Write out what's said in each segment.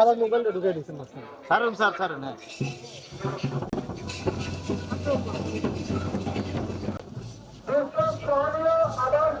আবার মোবাইলটা ঢুকে দিচ্ছেন মাঝখানে ছাড়ুন স্যার ছাড়ুন হ্যাঁ আগামী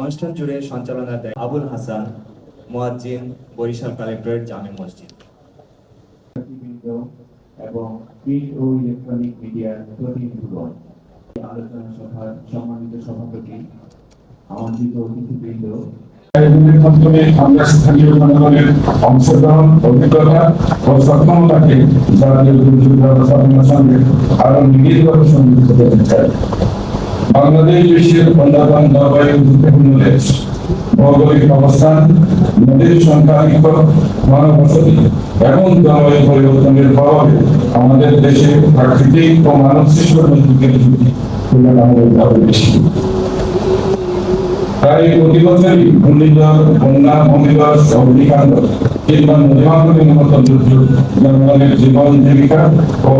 অনুষ্ঠান জুড়ে সঞ্চালনা দেয় আবুল হাসান মোয়াজ্জিন বরিশাল কালেক্টরেট জামে মসজিদ। এবং প্রিন্ট ও ইলেকট্রনিক মিডিয়ার প্রতিনিধিগণ। আলোচনা সভার সম্মানিত সভাপতি আমন্ত্রিত অতিথিবৃন্দ। আয়োজনের মাধ্যমে আমরা স্থানীয় জনগণের অংশগ্রহণ অভিজ্ঞতা ও সক্ষমতাকে জাতীয় দুর্যোগ ব্যবস্থাপনার সঙ্গে আরও নিবিড়ভাবে সংযুক্ত করতে চাই। বাংলাদেশ বিশ্বের অন্যতম জলবায়ু গুরুত্বপূর্ণ দেশ। ভৌগোলিক অবস্থান, নদীর সংখ্যা ঘনবসতি এবং জলবায়ু পরিবর্তনের প্রভাবে আমাদের দেশে প্রাকৃতিক ও মানব সৃষ্ট ঝুঁকি বেশি। তাই প্রতি বছরই ঘূর্ণিঝড়, বন্যা ভূমিধস অগ্নিকাণ্ড কিংবা নদীমাঙ্গনের মতো দুর্যোগ জনগণের জীবন জীবিকা ও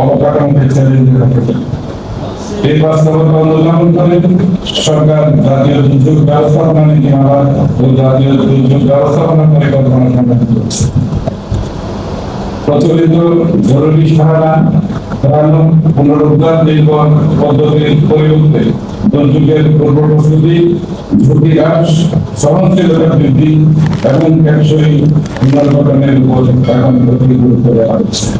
অবকাঠামোকে চ্যালেঞ্জে বাস্তবতা অনুধাবন করে সরকার জাতীয় দুর্যোগ ব্যবস্থাপনা নীতিমালা ও জাতীয় দুর্যোগ ব্যবস্থাপনা পরিকল্পনা প্রচলিত জরুরি সহায়তা ত্রাণ পুনরুদ্ধার নির্ভর পদ্ধতির পরিবর্তে দুর্যোগের পূর্ব প্রস্তুতি, ঝুঁকি হ্রাস, সহনশীলতা বৃদ্ধি এবং টেকসই পুনর্গঠনের উপর এখন গুরুত্ব দেওয়া হচ্ছে।